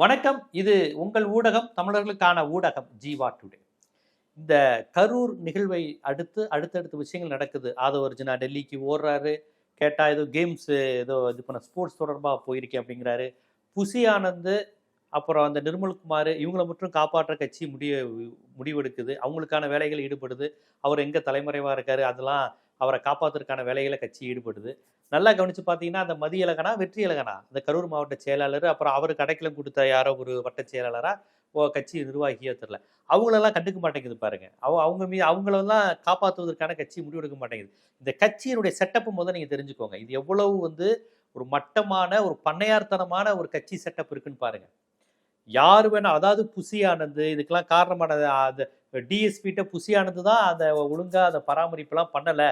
வணக்கம். இது உங்கள் ஊடகம் தமிழர்களுக்கான ஊடகம் ஜீவா டுடே. இந்த கரூர் நிகழ்வை அடுத்து அடுத்தடுத்த விஷயங்கள் நடக்குது. ஆதவ அர்ஜுனா டெல்லிக்கு ஓடுறாரு. கேட்டால் ஏதோ கேம்ஸு ஏதோ இது பண்ண ஸ்போர்ட்ஸ் தொடர்பாக போயிருக்கேன் அப்படிங்கிறாரு. புசி ஆனந்த் அப்புறம் அந்த நிர்மல்குமார் இவங்களை மட்டும் காப்பாற்ற கட்சி முடிய முடிவெடுக்குது. அவங்களுக்கான வேலைகள் ஈடுபடுது. அவர் எங்கே தலைமறைவாக இருக்காரு அதெல்லாம் அவரை காப்பாற்றுறதுக்கான வேலைகளை கட்சி ஈடுபடுது. நல்லா கவனித்து பார்த்தீங்கன்னா அந்த மதிய இலகனா வெற்றி இலகனா? அந்த கரூர் மாவட்ட செயலாளர் அப்புறம் அவர் கடைக்கிலும் கொடுத்த யாரோ ஒரு வட்ட செயலாளராக ஓ கட்சி நிர்வாகியோ தெரில அவங்களெல்லாம் கண்டுக்க மாட்டேங்குது பாருங்க. அவ அவங்க மீ அவங்களெல்லாம் காப்பாற்றுவதற்கான கட்சி முடிவெடுக்க மாட்டேங்குது. இந்த கட்சியினுடைய செட்டப் முதல் நீங்கள் தெரிஞ்சுக்கோங்க. இது எவ்வளவு வந்து ஒரு மட்டமான ஒரு பண்ணையார்த்தனமான ஒரு கட்சி செட்டப் இருக்குன்னு பாருங்கள் யார் வேணா அதாவது புசியானது இதுக்கெல்லாம் காரணமானது அந்த டிஎஸ்பிட்ட புசியானது தான் அதை ஒழுங்காக அதை பராமரிப்பெல்லாம் பண்ணலை.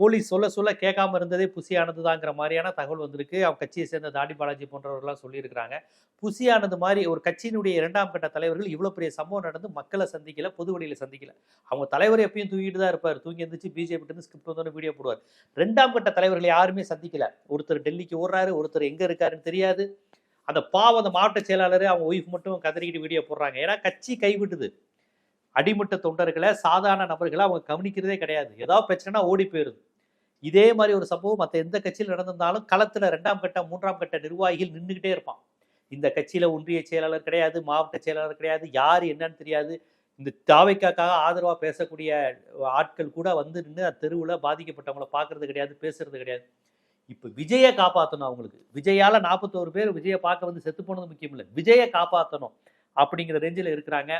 போலீஸ் சொல்ல சொல்ல கேட்காம இருந்ததே புசியானது தாங்கிற மாதிரியான தகவல் வந்திருக்கு. அவங்க கட்சியை சேர்ந்த தாடி பாலாஜி போன்றவர்கள்லாம் சொல்லியிருக்கிறாங்க. புசியானது மாதிரி ஒரு கட்சியினுடைய இரண்டாம் கட்ட தலைவர்கள் இவ்வளோ பெரிய சம்பவம் நடந்து மக்களை சந்திக்கல பொது வழியில் சந்திக்கல. அவங்க தலைவர் எப்பயும் தூங்கிட்டு தான் இருப்பார். தூங்கி எழுந்திரிச்சு பிஜேபிட்டு இருந்து ஸ்கிரிப்ட் வந்து வீடியோ போடுவார். ரெண்டாம் கட்ட தலைவர்கள் யாருமே சந்திக்கல. ஒருத்தர் டெல்லிக்கு ஓடுறாரு ஒருத்தர் எங்கே இருக்காருன்னு தெரியாது. அந்த பாவம் அந்த மாவட்ட செயலாளர் அவங்க ஒய்ஃப் மட்டும் கதறிக்கிட்டு வீடியோ போடுறாங்க. ஏன்னா கட்சி கைவிட்டுது. அடிமட்ட தொண்டர்களை சாதாரண நபர்களை அவங்க கவனிக்கிறதே கிடையாது. ஏதாவது பிரச்சனைனா ஓடி போயிடுது. இதே மாதிரி ஒரு சம்பவம் மற்ற எந்த கட்சியில் நடந்திருந்தாலும் களத்தில் ரெண்டாம் கட்ட மூன்றாம் கட்ட நிர்வாகிகள் நின்றுக்கிட்டே இருப்பான். இந்த கட்சியில் ஒன்றிய செயலாளர் கிடையாது மாவட்ட செயலாளர் கிடையாது யார் என்னன்னு தெரியாது. இந்த தாவைக்காக்காக ஆதரவாக பேசக்கூடிய ஆட்கள் கூட வந்து நின்று தெருவில் பாதிக்கப்பட்டவங்கள பார்க்கறது கிடையாது பேசுறது கிடையாது. இப்போ விஜயை காப்பாற்றணும் அவங்களுக்கு. விஜயால் நாற்பத்தோரு பேர் விஜயை பார்க்க வந்து செத்து போனது முக்கியம் இல்லை. விஜயை காப்பாற்றணும் அப்படிங்கிற ரேஞ்சில் இருக்கிறாங்க.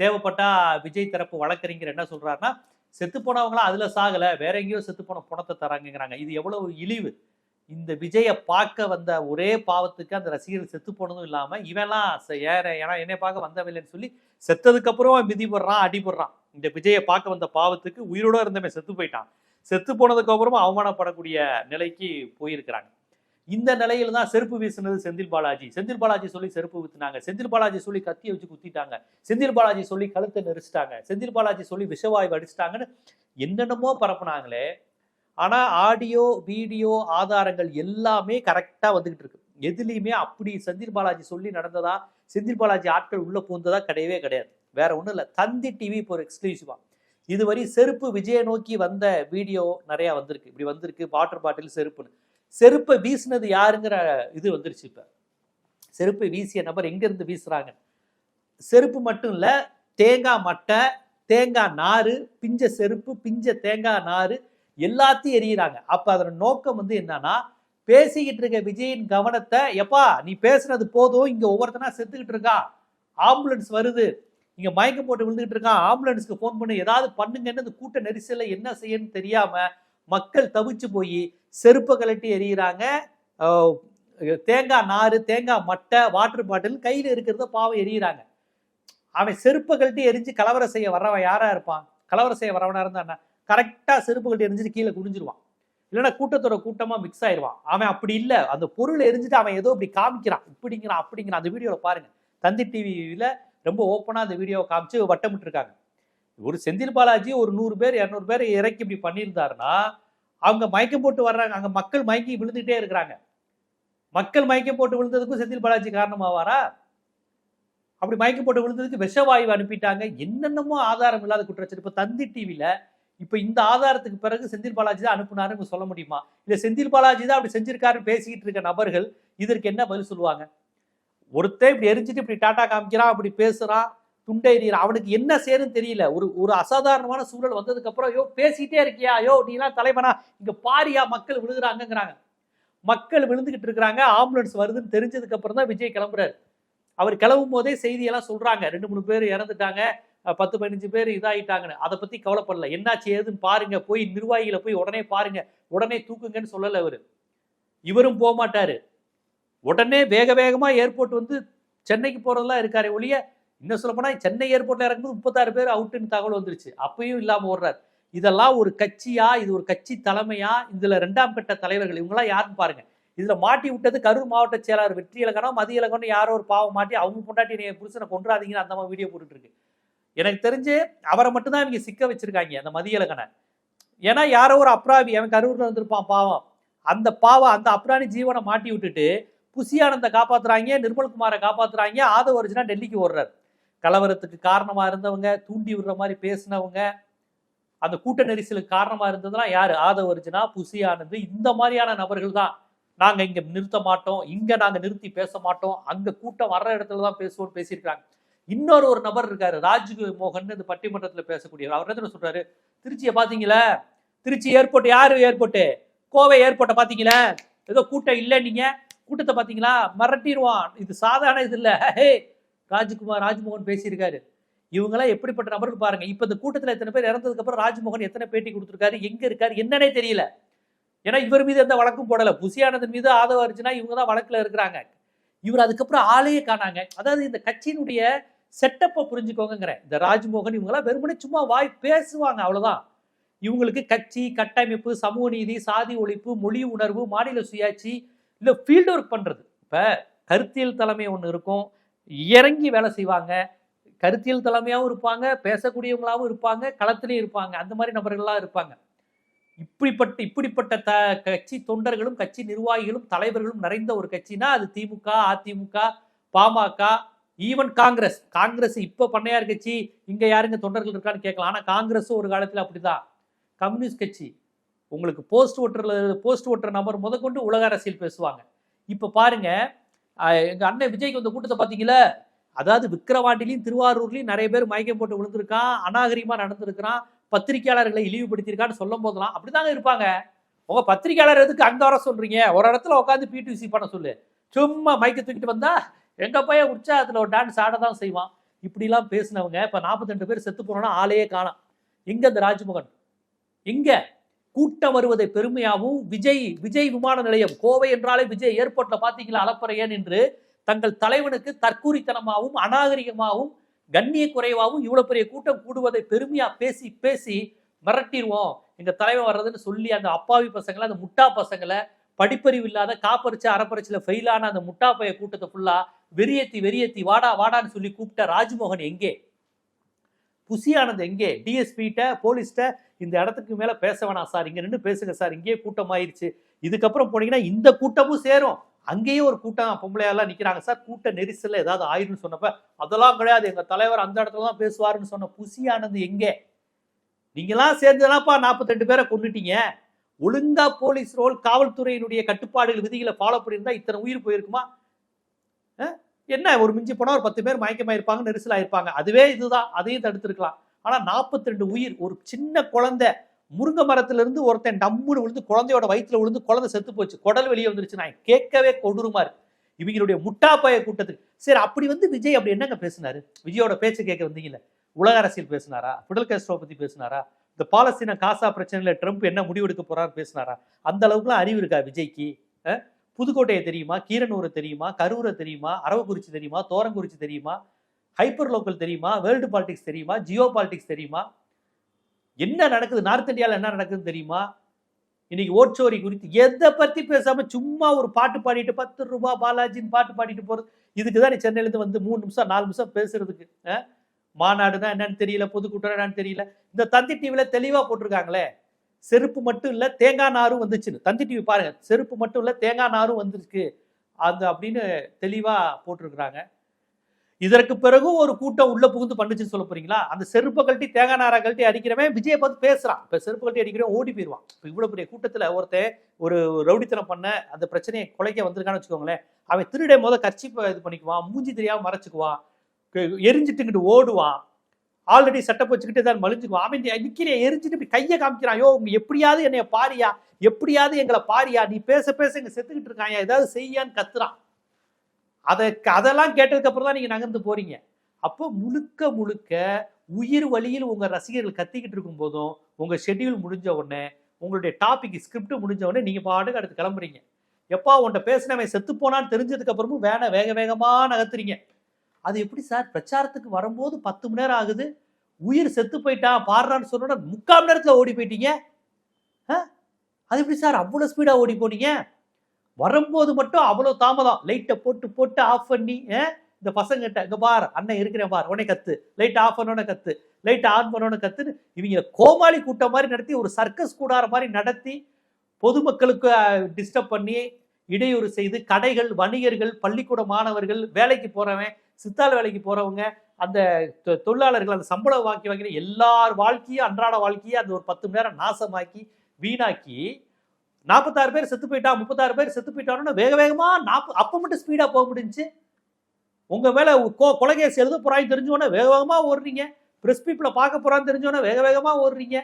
தேவைப்பட்டா விஜய் தரப்பு வழக்கறிஞர் என்ன சொல்றாருன்னா செத்து போனவங்களாம் அதுல சாகல வேற எங்கேயோ செத்து போன பணத்தை தராங்கங்கிறாங்க. இது எவ்வளவு இழிவு. இந்த விஜயை பார்க்க வந்த ஒரே பாவத்துக்கு அந்த ரசிகர் செத்து போனதும் இல்லாம இவெல்லாம் ஏற ஏன்னா என்னை பார்க்க வந்தவில்லைன்னு சொல்லி செத்ததுக்கு அப்புறம் அவன் அடிபடுறான் இந்த விஜயை பார்க்க வந்த பாவத்துக்கு உயிரோட இருந்தவன் செத்து போயிட்டான். செத்து போனதுக்கு அப்புறமா அவமானப்படக்கூடிய நிலைக்கு போயிருக்கிறாங்க. இந்த நிலையில தான் செருப்பு வீசினது செந்தில் பாலாஜி. செந்தில் பாலாஜி சொல்லி செருப்பு வித்துனாங்க செந்தில் பாலாஜி சொல்லி கத்தியை வச்சு குத்திட்டாங்க. செந்தில் பாலாஜி சொல்லி கழுத்தை நெரிச்சிட்டாங்க. செந்தில் பாலாஜி சொல்லி விஷவாயு அடிச்சிட்டாங்கன்னு என்னென்னமோ பரப்புனாங்களே. ஆனா ஆடியோ வீடியோ ஆதாரங்கள் எல்லாமே கரெக்டா வந்துகிட்டு இருக்கு. எதுலேயுமே அப்படி செந்தில் பாலாஜி சொல்லி நடந்ததா செந்தில் பாலாஜி ஆட்கள் உள்ள பூந்ததா கிடையவே கிடையாது. வேற ஒண்ணும் இல்லை. தந்தி டிவி இப்போ ஒரு எக்ஸ்க்ளூசிவா இதுவரை செருப்பு விஜயை நோக்கி வந்த வீடியோ நிறைய வந்திருக்கு. இப்படி வந்திருக்கு வாட்டர் பாட்டில் செருப்புன்னு. செருப்பை வீசினது யாருங்கிற இது வந்துருச்சு இப்போ. செருப்பை வீசிய நபர் எங்கேருந்து வீசுகிறாங்க செருப்பு மட்டும் இல்லை தேங்காய் மட்டை தேங்காய் நாறு பிஞ்ச செருப்பு பிஞ்ச தேங்காய் நாறு எல்லாத்தையும் எரியிறாங்க அப்போ அதோட நோக்கம் வந்து என்னன்னா பேசிக்கிட்டு இருக்க விஜயின் கவனத்தை எப்பா நீ பேசுனது போதும் இங்கே ஒவ்வொருத்தனா செத்துக்கிட்டு இருக்கா? ஆம்புலன்ஸ் வருது. இங்கே மயக்கம் போட்டு விழுந்துகிட்டு இருக்கான் ஆம்புலன்ஸ்க்கு ஃபோன் பண்ணி. ஏதாவது பண்ணுங்கன்னு அந்த கூட்ட நெரிசலில் என்ன செய்யன்னு தெரியாமல் மக்கள் தவிச்சு போய் செருப்பை கழட்டி எறிகிறாங்க தேங்காய் நாறு தேங்காய் மட்டை வாட்டர் பாட்டில் கையில் இருக்கிறத பாவம் எறிகிறாங்க அவன் செருப்பை கழட்டி எரிஞ்சு கலவரம் செய்ய வர்றவன் யாரா இருப்பான்? கலவரம் செய்ய வரவனா இருந்தா கரெக்டாக செருப்பு கழட்டி எரிஞ்சிட்டு கீழே குடிஞ்சிருவான் இல்லைன்னா கூட்டத்தோட கூட்டமாக மிக்ஸ் ஆயிடுவான். அவன் அப்படி இல்லை. அந்த பொருளை எரிஞ்சிட்டு அவன் ஏதோ இப்படி காமிக்கிறான். இப்படிங்கிறான் அப்படிங்கிறான். அந்த வீடியோவில் பாருங்க. தந்தி டிவியில் ரொம்ப ஓப்பனாக அந்த வீடியோவை காமிச்சு வட்டமிட்டு இருக்காங்க ஒரு செந்தில் பாலாஜி ஒரு நூறு பேர் இரநூறு பேர் இறக்கி இப்படி பண்ணியிருந்தாருன்னா அவங்க மயக்கம் போட்டு வர்றாங்க. அங்கே மக்கள் மயங்கி விழுந்துகிட்டே இருக்கிறாங்க. மக்கள் மயக்கம் போட்டு விழுந்ததுக்கும் செந்தில் பாலாஜி காரணமாவாரா? அப்படி மயக்கம் போட்டு விழுந்ததுக்கு விஷவாயு அனுப்பிட்டாங்க. என்னென்னமோ ஆதாரம் இல்லாத குற்றச்சாட்டு. இப்போ தந்தி டிவியில் இப்போ இந்த ஆதாரத்துக்கு பிறகு செந்தில் பாலாஜி தான் அனுப்புனாருன்னு சொல்ல முடியுமா? இல்லை செந்தில் பாலாஜி தான் அப்படி செஞ்சிருக்காருன்னு பேசிக்கிட்டு இருக்க நபர்கள் இதற்கு என்ன பதில் சொல்லுவாங்க? ஒருத்தர் இப்படி எரிஞ்சிட்டு இப்படி டாட்டா காமிக்கிறான் அப்படி பேசுகிறான் துண்டை எறிகிறான் அவனுக்கு என்ன செய்யணும்னு தெரியல. ஒரு ஒரு அசாதாரணமான சூழல் வந்ததுக்கு அப்புறம் ஐயோ பேசிட்டே இருக்கியா? ஐயோ நீலாம் தலைவனா? இங்க பாரியா மக்கள் விழுகுறாங்கங்கிறாங்க. மக்கள் விழுந்துகிட்டு இருக்கிறாங்க ஆம்புலன்ஸ் வருதுன்னு தெரிஞ்சதுக்கு அப்புறம் தான் விஜய் கிளம்புறாரு. அவர் கிளம்பும் போதே செய்தியெல்லாம் சொல்றாங்க. ரெண்டு மூணு பேர் இறந்துட்டாங்க. பத்து பதினஞ்சு பேர் இதாயிட்டாங்கன்னு. அதை பத்தி கவலைப்படல. என்னாச்சு ஏதுன்னு பாருங்க. போய் நிர்வாகிகளை போய் உடனே பாருங்க. உடனே தூக்குங்கன்னு சொல்லல அவரு. இவரும் போக மாட்டாரு உடனே வேக வேகமா ஏர்போர்ட் வந்து சென்னைக்கு போறதெல்லாம் இருக்காரு ஒழிய இன்னும் சொல்ல சென்னை ஏர்போர்ட்ல இறங்கும்போது முப்பத்தாறு பேர் அவுட்டுன்னு தகவல் வந்துருச்சு. அப்பயும் இல்லாமல் ஓடுறார். இதெல்லாம் ஒரு கட்சியா இது ஒரு கட்சி தலைமையா இதுல ரெண்டாம் கட்ட தலைவர்கள் இவங்கெல்லாம் யாருன்னு பாருங்க. இதுல மாட்டி விட்டது கரூர் மாவட்ட செயலாளர் வெற்றி இலக்கணம் மதிய இலக்கணம் யாரோ ஒரு பாவம் மாட்டி அவங்க பொண்டாட்டி நீ புருஷனை கொன்றாதீங்கன்னு அந்த மாதிரி வீடியோ போட்டுட்டு இருக்கு எனக்கு தெரிஞ்சு அவரை மட்டும்தான் இவங்க சிக்க வச்சிருக்காங்க அந்த மதிய இலக்கணை ஏன்னா யாரோ ஒரு அப்ராவி அவன் கரூர்ல வந்திருப்பான் பாவம். அந்த பாவம் அந்த அப்ராணி ஜீவனை மாட்டி விட்டுட்டு புசியானந்த காப்பாத்துறாங்க நிர்மல்குமாரை காப்பாத்துறாங்க ஆதவ ஒரிஜினா டெல்லிக்கு ஓடுறாரு. கலவரத்துக்கு காரணமா இருந்தவங்க தூண்டி விடுற மாதிரி பேசினவங்க அந்த கூட்ட நெரிசலுக்கு காரணமா இருந்ததுலாம் யாரு? ஆதவ அர்ஜுனா புசி ஆனந்த். இந்த மாதிரியான நபர்கள் தான் நாங்க இங்க நிறுத்த மாட்டோம். இங்க நாங்க நிறுத்தி பேச மாட்டோம். அங்க கூட்டம் வர்ற இடத்துல தான் பேசுவோம்னு பேசியிருக்காங்க. இன்னொரு ஒரு நபர் இருக்காரு ராஜ் மோகன் இந்த பட்டிமன்றத்தில் பேசக்கூடியவர். அவர் என்ன சொல்றாரு? திருச்சியை பாத்தீங்களா திருச்சி ஏர்போர்ட் யாரு ஏர்போர்ட்டு கோவை ஏர்போர்ட்டை பாத்தீங்களா ஏதோ கூட்டம் இல்லை நீங்க கூட்டத்தை பாத்தீங்களா மிரட்டிடுவான். இது சாதாரண இது இல்லை. ராஜ்குமார் ராஜ்மோகன் பேசியிருக்காரு. இவங்கெல்லாம் எப்படிப்பட்ட நபர்கள் பாருங்க. இப்போ இந்த கூட்டத்தில் எத்தனை பேர் இறந்ததுக்கு அப்புறம் ராஜ்மோகன் எத்தனை பேட்டி கொடுத்துருக்காரு எங்க இருக்காரு என்னன்னே தெரியல. ஏன்னா இவர் மீது எந்த வழக்கும் போடல. புசியானந்தன் மீது ஆதவ அர்ஜுனா இவங்க தான் வழக்கில் இருக்கிறாங்க. இவர் அதுக்கப்புறம் ஆளையே காணாங்க. அதாவது இந்த கட்சியினுடைய செட்டப்பை புரிஞ்சுக்கோங்கிறேன் இந்த ராஜ்மோகன் இவங்கெல்லாம் வெறுமனே சும்மா வாய் பேசுவாங்க அவ்வளோதான் இவங்களுக்கு கட்சி கட்டமைப்பு சமூக நீதி சாதி ஒழிப்பு மொழி உணர்வு மாநில சுயாட்சி இல்லை ஃபீல்டு ஒர்க் பண்ணுறது இப்போ கருத்தியல் தலைமை ஒன்று இருக்கும். இறங்கி வேலை செய்வாங்க. கருத்தியல் தலைமையாகவும் இருப்பாங்க பேசக்கூடியவங்களாகவும் இருப்பாங்க களத்திலையும் இருப்பாங்க. அந்த மாதிரி நபர்கள்லாம் இருப்பாங்க. இப்படிப்பட்ட இப்படிப்பட்ட த கட்சி தொண்டர்களும் கட்சி நிர்வாகிகளும் தலைவர்களும் நிறைந்த ஒரு கட்சினா அது திமுக அதிமுக பாமக ஈவன் காங்கிரஸ். காங்கிரஸ் இப்போ பண்ணையார் கட்சி இங்கே யாருங்க தொண்டர்கள் இருக்கான்னு கேட்கலாம். ஆனால் காங்கிரஸும் ஒரு காலத்தில் அப்படிதான். கம்யூனிஸ்ட் கட்சி. உங்களுக்கு போஸ்ட் ஓட்டரில் போஸ்ட் ஓட்டர் நபர் முதற்கொண்டு உலக அரசியல் பேசுவாங்க. இப்போ பாருங்க எங்கள் எங்க அண்ணன் விஜய்க்கு வந்த கூட்டத்தை பாத்தீங்களா அதாவது விக்கிரவாண்டிலையும் திருவாரூர்லயும் நிறைய பேர் மயக்கம் போட்டு விழுந்திருக்கான் அநாகரிகமா நடந்திருக்கிறான் பத்திரிகையாளர்களை இழிவுபடுத்தியிருக்கான்னு சொல்லும் போதெல்லாம் அப்படிதாங்க இருப்பாங்க. உங்க பத்திரிகையாளர் எதுக்கு அந்த வர சொல்றீங்க? ஒரு இடத்துல உட்காந்து பிடிசி பண்ண சொல்லு. சும்மா மயக்க தூக்கிட்டு வந்தா எங்க பையன் உற்சாகத்துல ஒரு டான்ஸ் ஆட தான் செய்வான். இப்படிலாம் பேசினவங்க இப்ப 42 பேர் செத்து போனோம்னா ஆளையே காணும். எங்க இந்த ராஜ்மோகன். எங்க கூட்டம் வருவதை பெருமையாகவும் விஜய் விஜய் விமான நிலையம் கோவை என்றாலே விஜய் ஏர்போர்ட்ல பாத்தீங்களா அலப்பறையன் என்று தங்கள் தலைவனுக்கு தற்கூரித்தனமாகவும் அநாகரிகமாகவும் கண்ணிய குறைவாகவும் இவ்வளவு பெரிய கூட்டம் கூடுவதை பெருமையா பேசி பேசி மிரட்டிடுவோம். எங்க தலைவன் வர்றதுன்னு சொல்லி அந்த அப்பாவி பசங்களை அந்த முட்டா பசங்களை படிப்பறிவு இல்லாத காப்பரிச்சு அறப்பரிச்சுல ஃபெயிலான அந்த முட்டா பைய கூட்டத்தை ஃபுல்லா வெறியத்தி வெறியத்தி வாடா வாடான்னு சொல்லி கூப்பிட்ட ராஜ்மோகன் எங்கே? புசியானது எங்கே? டிஎஸ்பிட்ட போலீஸ்கிட்ட இந்த இடத்துக்கு மேல பேச வேணாம் சார் இங்க நின்று பேசுங்க சார் இங்கேயே கூட்டம் ஆயிருச்சு இதுக்கப்புறம் போனீங்கன்னா இந்த கூட்டமும் சேரும். அங்கேயே ஒரு கூட்டம் பொம்பளையெல்லாம் நிக்கிறாங்க சார் கூட்ட நெரிசல்ல ஏதாவது ஆயிரும்னு சொன்னப்ப அதெல்லாம் கிடையாது எங்க தலைவர் அந்த இடத்துல தான் பேசுவாருன்னு சொன்ன புசியானது எங்கே? நீங்களாம் சேர்ந்துதானப்பா நாற்பத்தெண்டு பேரை கொண்டுட்டீங்க ஒழுங்கா போலீஸ் ரோல் காவல்துறையினுடைய கட்டுப்பாடுகள் விதிகளை ஃபாலோ பண்ணியிருந்தா இத்தனை உயிர் போயிருக்குமா? என்ன ஒரு மிஞ்சி போனா ஒரு பத்து பேர் மயக்கமாயிருப்பாங்க நெரிசல் ஆயிருப்பாங்க அதுவே இதுதான் அதையும் தடுத்துருக்கலாம். ஆனால் நாற்பத்தி ரெண்டு உயிர் ஒரு சின்ன குழந்தை முருங்கை மரத்திலிருந்து ஒருத்தன் டம்முன்னு விழுந்து குழந்தையோட வயிற்றுல விழுந்து குழந்தை செத்து போச்சு. குடல் வெளியே வந்துருச்சு. நான் கேட்கவே கொடூரமா இருக்கு. இவங்களுடைய முட்டாப்பாய கூட்டத்துக்கு. சரி அப்படி வந்து விஜய் அப்படி என்னங்க பேசினாரு? விஜயோட பேச்சு கேட்க வந்தீங்கல்ல. உலக அரசியல் பேசினாரா? பிடல் கேஸ்ட்ரோ பத்தி பேசினாரா? இந்த பாலஸ்தீன காசா பிரச்சனையில ட்ரம்ப் என்ன முடிவெடுக்க போறாரு பேசினாரா? அந்த அளவுக்குலாம் அறிவு இருக்கா விஜய்க்கு? புதுக்கோட்டையை தெரியுமா? கீரனூரை தெரியுமா? கரூரை தெரியுமா? அரவக்குறிச்சி தெரியுமா? தோரங்குறிச்சி தெரியுமா? ஹைப்பர் லோக்கல் தெரியுமா? வேர்ல்டு பாலிடிக்ஸ் தெரியுமா? ஜியோ பாலிடிக்ஸ் தெரியுமா? என்ன நடக்குது? நார்த் இந்தியாவில் என்ன நடக்குதுன்னு தெரியுமா? இன்னைக்கு ஓட்சோரி குறித்து எதை பற்றி பேசாமல் சும்மா ஒரு பாட்டு பாடிட்டு பத்து ரூபா பாலாஜின்னு பாட்டு பாடிட்டு போகிறது இதுக்கு தான் நீ சென்னையிலேருந்து வந்து மூணு நிமிஷம் நாலு நிமிஷம் பேசுறதுக்கு அஹ்? மாநாடுனா என்னன்னு தெரியல பொதுக்கூட்டம் என்னன்னு தெரியல. இந்த தந்தி டிவியில் தெளிவாக போட்டிருக்காங்களே. செருப்பு மட்டும் இல்லை தேங்காய் நாரும் வந்துச்சுன்னு. தந்தி டிவி பாருங்கள் செருப்பு மட்டும் இல்லை தேங்காய் நாரும் வந்துருக்கு. அது அப்படின்னு தெளிவாக போட்டிருக்கிறாங்க. இதற்கு பிறகும் ஒரு கூட்டம் உள்ள புகுந்து பண்ணுச்சுன்னு சொல்ல போறீங்களா? அந்த செருப்பை கழட்டி தேங்காய் நாரா கழட்டி அடிக்கிறவன் விஜயை பார்த்து பேசுறான். இப்ப செருப்பு கழட்டி அடிக்கிறவன் ஓடி போயிடுவான். இப்ப இவ்வளவு பெரிய கூட்டத்துல ஒருத்தன் ஒரு ரவுடித்தனம் பண்ண அந்த பிரச்சனையை குலைக்க வந்திருக்கான்னு வச்சுக்கோங்களேன். அவன் திருடை முத கர்ச்சிப்பை இது பண்ணிக்குவான் மூஞ்சி தெரியாம மறைச்சுக்குவான் க- எரிஞ்சிட்டு இங்கிட்டு ஓடுவான். ஆல்ரெடி செட்டப் வச்சுக்கிட்டு தான் மலிஞ்சுக்குவான். அவன் நிக்கிற எரிஞ்சிட்டு இப்படி கையை காமிக்கிறான். ஐயோ உங்க எப்படியாவது என்னைய பாரியா எப்படியாவது எங்களை பாரியா நீ பேச பேச இங்க செத்துக்கிட்டு இருக்காயா ஏதாவது செய்யான்னு கத்துறான். அதை அதெல்லாம் கேட்டதுக்கப்புறம் தான் நீங்கள் நகர்ந்து போகிறீங்க அப்போ முழுக்க முழுக்க உயிர் வழியில் உங்கள் ரசிகர்கள் கத்திக்கிட்டு இருக்கும் போதும் உங்கள் ஷெட்யூல் முடிஞ்ச உடனே உங்களுடைய டாபிக் ஸ்கிரிப்ட் முடிஞ்ச உடனே நீங்கள் பாட்டுக்கு அடுத்து கிளம்புறீங்க. எப்பா உன்ட்ட பேசினவன் செத்து போனான்னு தெரிஞ்சதுக்கப்புறமும் வேக வேகமாக நகர்த்துறீங்க. அது எப்படி சார்? பிரச்சாரத்துக்கு வரும்போது பத்து மணி நேரம் ஆகுது. உயிர் செத்து போயிட்டான் பாடுறான்னு சொன்னோட முக்கால் மணி ஓடி போயிட்டீங்க. ஆ? அது எப்படி சார்? அவ்வளோ ஸ்பீடாக ஓடி போனீங்க? வரும்போது மட்டும் அவ்வளோ தாமதம் லைட்டை போட்டு போட்டு ஆஃப் பண்ணி ஆ? இந்த பசங்கிட்ட இங்கே பார் அண்ணன் இருக்கிறேன் பார் உடனே கத்து லைட் ஆஃப் பண்ணோட கத்து லைட் ஆன் பண்ணோட கத்துன்னு இவங்க கோமாளி கூட்டம் மாதிரி நடத்தி ஒரு சர்க்கஸ் கூடார மாதிரி நடத்தி பொதுமக்களுக்கு டிஸ்டர்ப் பண்ணி இடையூறு செய்து கடைகள் வணிகர்கள் பள்ளிக்கூட மாணவர்கள் வேலைக்கு போகிறவன் சித்தாள் வேலைக்கு போகிறவங்க அந்த தொ- தொழிலாளர்கள் அந்த சம்பளம் வாக்கி வாங்கின எல்லார் வாழ்க்கையும் அன்றாட வாழ்க்கையை அந்த ஒரு பத்து மணி நேரம் நாசமாக்கி வீணாக்கி நாற்பத்தாறு பேர் செத்து போயிட்டா முப்பத்தாறு பேர் செத்து போயிட்டாருன்னு வேக வேகமாக நாற்பது அப்போ மட்டும் ஸ்பீடாக போக முடிஞ்சு உங்கள் மேலே கோ கொலைகேஸ் எழுத போறாங்க தெரிஞ்சோன்னே வேக வேகமாக ஓடுறீங்க. ப்ரெஸ் பீப்புளை பார்க்க போறான்னு தெரிஞ்சோன்னே வேக வேகமாக ஓடுறீங்க.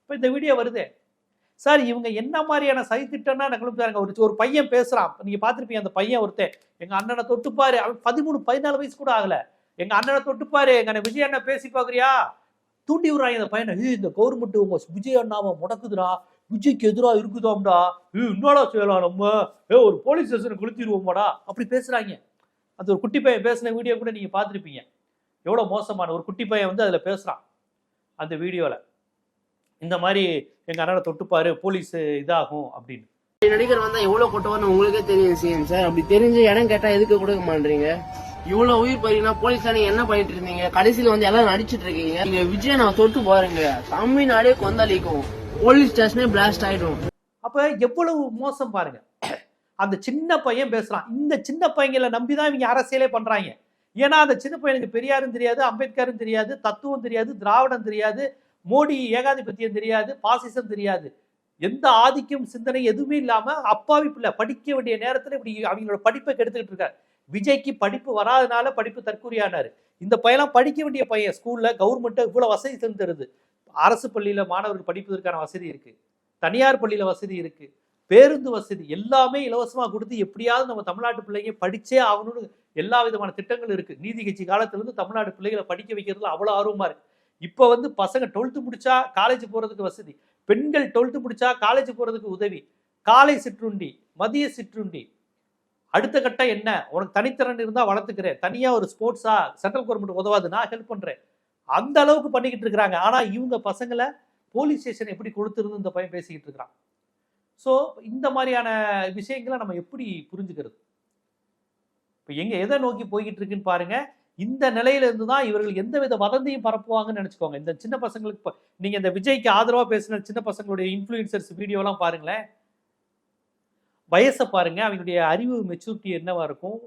இப்போ இந்த வீடியோ வருதே. சார் இவங்க என்ன மாதிரியான சதித்திட்டம்னா எனக்கு பாருங்க ஒரு ஒரு பையன் பேசுகிறான் நீங்கள் பார்த்துருப்பீங்க அந்த பையன் ஒருத்தன். எங்கள் அண்ணனை தொட்டுப்பாரு. அவன் பதிமூணு பதினாலு வயசு கூட ஆகலை. எங்கள் அண்ணனை தொட்டுப்பாரு. எங்கள் அண்ணன் விஜய் அண்ணன் பேசி பார்க்குறியா? தூண்டி விடுறாங்க இந்த பையனை. இந்த கவர்மெண்ட் உங்கள் விஜய் அண்ணாவை முடக்குதுடா. விஜய்க்கு எதிராக இருக்குதாம்டா? ஏய் என்னடா செய்யலாம் நம்ம? ஏ ஒரு போலீஸ் ஸ்டேஷனை கொளுத்திடுவோமாடா அப்படி பேசுகிறாங்க அந்த ஒரு குட்டி பையன் பேசின வீடியோ கூட நீங்கள் பார்த்துருப்பீங்க. எவ்வளோ மோசமான ஒரு குட்டி பையன் வந்து அதில் பேசுகிறான் அந்த வீடியோவில் இந்த மாதிரி எங்கள் அண்ணனை தொட்டுப்பாரு போலீஸ் இதாகும் அப்படின்னு. நடிகர் வந்தா எவ்வளவு கொட்டவன்னு உங்களுக்கே தெரியும் சிஎம் சார். அப்படி தெரிஞ்சு இடம் கேட்டா எதுக்கு கொடுக்க மாட்டீங்க இவ்வளவு உயிர் போறீங்கன்னா போலீஸ்ல நீங்க என்ன பண்ணிட்டு இருந்தீங்க? கடைசியில வந்து எல்லாம் நடிச்சிட்டு இருக்கீங்க. நீங்க விஜய் நான் தொட்டு பாருங்க. தமிழ்நாடே கொந்தளிக்கும். போலீஸ் ஸ்டேஷனே பிளாஸ்ட் ஆயிடும். அப்ப எவ்வளவு மோசம் பாருங்க. அந்த சின்ன பையன் பேசுறான். இந்த சின்ன பையங்களை நம்பிதான் இவங்க அரசியலே பண்றாங்க. ஏன்னா அந்த சின்ன பையனுக்கு பெரியாரும் தெரியாது அம்பேத்கரும் தெரியாது தத்துவம் தெரியாது திராவிடம் தெரியாது மோடி ஏகாதிபத்தியம் தெரியாது பாசிசம் தெரியாது. எந்த ஆதிக்கம் சிந்தனை எதுவுமே இல்லாம அப்பாவி பிள்ளை படிக்க வேண்டிய நேரத்துல இப்படி அவங்களோட படிப்பை கெடுத்துக்கிட்டு இருக்காரு. விஜய்க்கு படிப்பு வராதனால படிப்பு தற்கொலையானாரு இந்த பையன் படிக்க வேண்டிய பையன் ஸ்கூல்ல கவர்மெண்ட் இவ்வளவு வசதி தந்துருது. அரசு பள்ளியில் மாணவர்கள் படிப்பதற்கான வசதி இருக்குது தனியார் பள்ளியில் வசதி இருக்குது பேருந்து வசதி எல்லாமே இலவசமாக கொடுத்து எப்படியாவது நம்ம தமிழ்நாட்டு பிள்ளைங்க படித்தே ஆகணும்னு எல்லா விதமான திட்டங்கள் இருக்குது நீதி கட்சி காலத்துலேருந்து தமிழ்நாடு பிள்ளைகளை படிக்க வைக்கிறதுல அவ்வளோ ஆர்வமாக இருக்குது இப்போ வந்து பசங்க டுவெல்த்து முடிச்சா காலேஜ் போகிறதுக்கு வசதி. பெண்கள் டுவெல்த்து முடிச்சா காலேஜ் போகிறதுக்கு உதவி. காலை சிற்றுண்டி மதிய சிற்றுண்டி. அடுத்த கட்டம் என்ன? உனக்கு தனித்திறன் இருந்தால் வளர்த்துக்கிறேன். தனியாக ஒரு ஸ்போர்ட்ஸா சென்ட்ரல் கவர்மெண்ட் உதவாது. நான் ஹெல்ப் பண்ணுறேன் அந்த அளவுக்கு பண்ணிக்கிட்டு இருக்கிறாங்க. ஆனால் இவங்க பசங்களை போலீஸ் ஸ்டேஷன் எப்படி கொடுத்துருந்து இந்த பையன் பேசிக்கிட்டு இருக்கிறான். ஸோ இந்த மாதிரியான விஷயங்களை நம்ம எப்படி புரிஞ்சுக்கிறது? இப்போ எங்கே எதை நோக்கி போய்கிட்டு இருக்குன்னு பாருங்க. இந்த நிலையிலேருந்து தான் இவர்கள் எந்த வித வதந்தியும் பரப்புவாங்கன்னு நினச்சிக்கோங்க. இந்த சின்ன பசங்களுக்கு இப்போ நீங்கள் இந்த விஜய்க்கு ஆதரவாக பேசின சின்ன பசங்களுடைய இன்ஃப்ளூயன்சர்ஸ் வீடியோலாம் பாருங்களேன். வயசை பாருங்க. அவங்களுடைய அறிவு மெச்சூரிட்டி என்னவா இருக்கும்?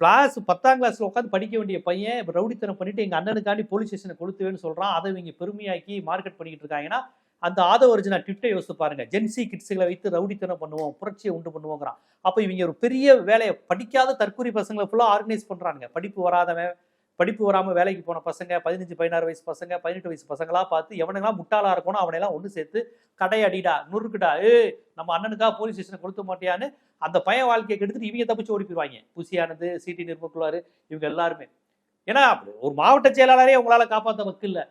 கிளாஸ் பத்தாம் கிளாஸில் உட்காந்து படிக்க வேண்டிய பையன் இப்போ ரவுடித்தனம் பண்ணிட்டு எங்கள் அண்ணனுக்காண்டி போலீஸ் ஸ்டேஷனை கொளுத்துவேன்னு சொல்கிறான் அதை இவங்க பெருமையாக்கி மார்க்கெட் பண்ணிக்கிட்டு இருக்காங்கன்னா அந்த ஆதவ ஒரிஜினா ட்விட்டை யோசித்து பாருங்க. ஜென்சி கிட்ஸுகளை வைத்து ரவுடித்தனம் பண்ணுவோம் புரட்சியை உண்டு பண்ணுவோங்கிறான். அப்போ இவங்க ஒரு பெரிய வேலையை படிக்காத தற்கொலை பசங்களை ஃபுல்லாக ஆர்கனைஸ் பண்ணுறாங்க படிப்பு வராதவன் படிப்பு வராமல் வேலைக்கு போன பசங்க பதினஞ்சு பதினாறு வயசு பசங்க பதினெட்டு வயசு பசங்களாக பார்த்து எவனெல்லாம் முட்டாளா இருக்கணும் அவனையெல்லாம் ஒன்று சேர்த்து கடை அடிடா நுறுக்குடா. ஏ நம்ம அண்ணனுக்கா போலீஸ் ஸ்டேஷனை கொடுத்த மாட்டியான்னு அந்த பையன் வாழ்க்கையை கெடுத்துட்டு இவங்க தப்பிச்சு ஓடி போயிடுவாங்க புசியானது சிடி நிர்மக்குள்ளாரு இவங்க எல்லாருமே. ஏன்னா ஒரு மாவட்ட செயலாளரே உங்களால் காப்பாற்ற வக்கு இல்லை.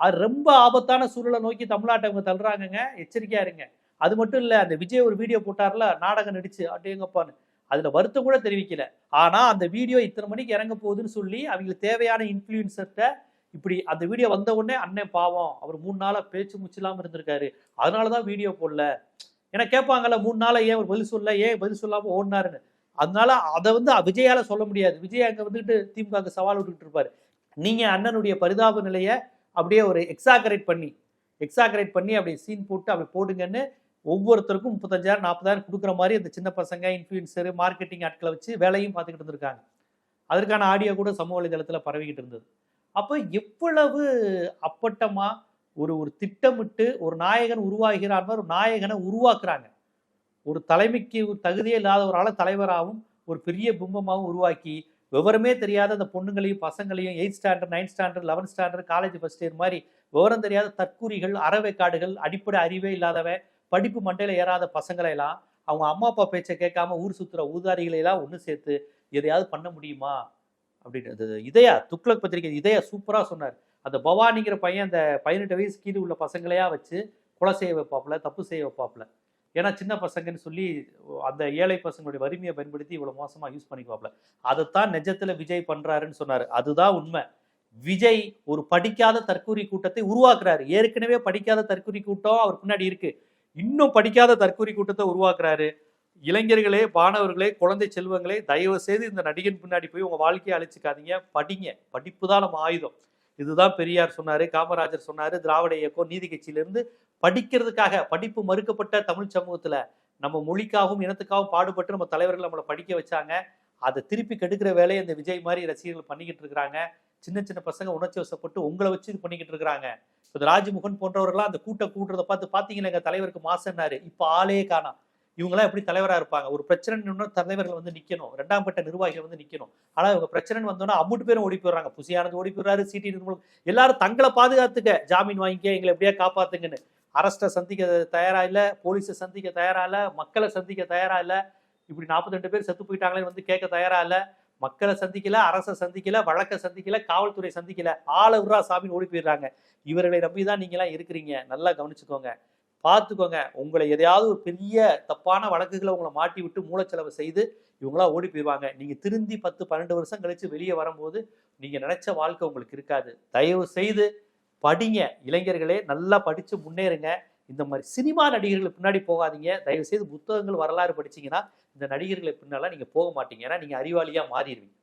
அது ரொம்ப ஆபத்தான சூழலை நோக்கி தமிழ்நாட்டை அவங்க தள்ளுறாங்கங்க. எச்சரிக்கையா இருங்க. அது மட்டும் இல்லை அந்த விஜய் ஒரு வீடியோ போட்டார்ல நாடகம் நடிச்சு அட்டேங்கப்பான்னு அதில் வருத்தம் கூட தெரிவிக்கல. ஆனால் அந்த வீடியோ இத்தனை மணிக்கு இறங்க போகுதுன்னு சொல்லி அவங்களுக்கு தேவையான இன்ஃப்ளூயன்சர்கிட்ட இப்படி அந்த வீடியோ வந்த உடனே அண்ணன் பாவம் அவர் மூணு நாளாக பேச்சு முச்சில்லாமல் இருந்திருக்காரு. அதனால தான் வீடியோ போடல. ஏன்னா கேட்பாங்கல்ல மூணு நாளாக ஏன் அவர் பதில் சொல்ல ஏன் பதில் சொல்லாமல் ஓடினாருன்னு. அதனால அதை வந்து விஜயால சொல்ல முடியாது. விஜய் அங்கே வந்துட்டு திமுக சவால் விட்டுக்கிட்டு இருப்பார். நீங்கள் அண்ணனுடைய பரிதாப நிலையை அப்படியே ஒரு எக்ஸாகரேட் பண்ணி எக்ஸாகரேட் பண்ணி அப்படியே சீன் போட்டு அப்படி போடுங்கன்னு ஒவ்வொருத்தருக்கும் முப்பத்தஞ்சாயிரம் நாற்பதாயிரம் கொடுக்குற மாதிரி அந்த சின்ன பசங்க இன்ஃப்ளூயன்சரு மார்க்கெட்டிங் ஆட்களை வச்சு வேலையும் பார்த்துக்கிட்டு இருந்திருக்காங்க. அதற்கான ஆடியோ கூட சமூக வலைதளத்தில் பரவிக்கிட்டு இருந்தது. அப்போ எவ்வளவு அப்பட்டமாக ஒரு ஒரு திட்டமிட்டு ஒரு நாயகன் உருவாகிறார் ஒரு நாயகனை உருவாக்குறாங்க. ஒரு தலைமைக்கு தகுதியே இல்லாத ஒரு ஆளை தலைவராகவும் ஒரு பெரிய பிம்பமாகவும் உருவாக்கி விவரமே தெரியாத அந்த பொண்ணுங்களையும் பசங்களையும் eight standard ninth standard eleventh standard college first year மாதிரி விவரம் தெரியாத தற்கூரிகள் அறவேக்காடுகள் அடிப்படை அறிவே இல்லாதவன் படிப்பு மண்டையில் ஏறாத பசங்களையெல்லாம் அவங்க அம்மா அப்பா பேச்சை கேட்காம ஊர் சுத்துற ஊதாரிகளையெல்லாம் ஒன்று சேர்த்து எதையாவது பண்ண முடியுமா? அப்படின்றது இதயா? துக்ளக் பத்திரிகை இதயா சூப்பராக சொன்னார். அந்த பவானிங்கிற பையன் அந்த பதினெட்டு வயசு கீழே உள்ள பசங்களையா வச்சு கொலை செய்ய வைப்பாப்புல தப்பு செய்ய வைப்பாப்புல. ஏன்னா சின்ன பசங்கன்னு சொல்லி அந்த ஏழை பசங்களுடைய வறுமையை பயன்படுத்தி இவ்வளோ மோசமாக யூஸ் பண்ணிக்குவாப்புல. அதைத்தான் நிஜத்தில் விஜய் பண்ணுறாருன்னு சொன்னார். அதுதான் உண்மை. விஜய் ஒரு படிக்காத தற்கூரி கூட்டத்தை உருவாக்குறாரு. ஏற்கனவே படிக்காத தற்கூரி கூட்டம் அவர் பின்னாடி இருக்குது இன்னும் படிக்காத தற்கூரி கூட்டத்தை உருவாக்குறாரு. இளைஞர்களே மாணவர்களே குழந்தை செல்வங்களே தயவு செய்து இந்த நடிகன் பின்னாடி போய் உங்க வாழ்க்கையை அழைச்சிக்காதீங்க. படிங்க. படிப்பு தான் நம்ம ஆயுதம். இதுதான் பெரியார் சொன்னாரு காமராஜர் சொன்னாரு திராவிட இயக்கம் நீதி கட்சியிலிருந்து படிக்கிறதுக்காக படிப்பு மறுக்கப்பட்ட தமிழ் சமூகத்துல நம்ம மொழிக்காகவும் இனத்துக்காகவும் பாடுபட்டு நம்ம தலைவர்கள் நம்மளை படிக்க வச்சாங்க. அதை திருப்பி கெடுக்கிற வேலையை இந்த விஜய் மாதிரி ரசிகர்கள் பண்ணிக்கிட்டு இருக்கிறாங்க. சின்ன சின்ன பசங்க உணர்ச்சி வசப்பட்டு உங்களை வச்சு இது பண்ணிக்கிட்டு இருக்கிறாங்க. இப்போ ராஜ்முகன் போன்றவர்கள்லாம் அந்த கூட்டை கூட்டுறதை பார்த்து பார்த்தீங்கன்னா எங்கள் தலைவருக்கு மாசன்னாரு. இப்போ ஆளே காணா. இவங்களாம் எப்படி தலைவராக இருப்பாங்க? ஒரு பிரச்சனை தலைவர்கள் வந்து நிற்கணும் ரெண்டாம் கட்ட நிர்வாகிகள் வந்து நிற்கணும் ஆனால் இவங்க பிரச்சனை வந்தோன்னா அம்முட்டு பேரும் ஓடி போயிடுறாங்க. புசியானது ஓடி போயிடுறாரு சிடி நிர்மூலம் எல்லாரும் தங்களை பாதுகாத்துக்க. ஜாமீன் வாங்கிக்க எங்களை எப்படியா காப்பாத்துங்கன்னு. அரஸ்ட்டை சந்திக்க தயாரா இல்லை? போலீஸை சந்திக்க தயாரா இல்லை? மக்களை சந்திக்க தயாரா இல்லை? இப்படி 42 பேர் செத்து போயிட்டாங்களேன்னு வந்து கேட்க தயாரா இல்லை? மக்களை சந்திக்கல அரசை சந்திக்கல வழக்கை சந்திக்கல காவல்துறை சந்திக்கல. ஆள சாமின்னு ஓடி போயிடுறாங்க. இவர்களை நம்பி தான் நீங்களாம் இருக்கிறீங்க. நல்லா கவனிச்சுக்கோங்க. பார்த்துக்கோங்க. உங்களை எதையாவது ஒரு பெரிய தப்பான வழக்குகளை உங்களை மாட்டி விட்டு மூலச்செலவு செய்து இவங்களா ஓடி போயிடுவாங்க நீங்க திருந்தி பத்து பன்னெண்டு வருஷம் கழிச்சு வெளியே வரும்போது நீங்க நினைச்ச வாழ்க்கை உங்களுக்கு இருக்காது. தயவு செய்து படிங்க. இளைஞர்களே நல்லா படிச்சு முன்னேறுங்க. இந்த மாதிரி சினிமா நடிகர்கள் பின்னாடி போகாதீங்க. தயவு செய்து புத்தகங்கள் வரலாறு படிச்சீங்கன்னா இந்த நடிகர்களை பின்னால நீங்க போக மாட்டீங்க. ஏன்னா நீங்க அறிவாளியா மாறிடுவீங்க.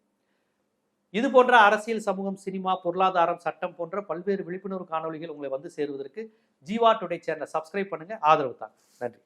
இது போன்ற அரசியல் சமூகம் சினிமா பொருளாதாரம் சட்டம் போன்ற பல்வேறு விழிப்புணர்வு காணொளிகள் உங்களை வந்து சேருவதற்கு ஜீவா டுடே சேனலை சப்ஸ்கிரைப் பண்ணுங்க. ஆதரவு தான் நன்றி.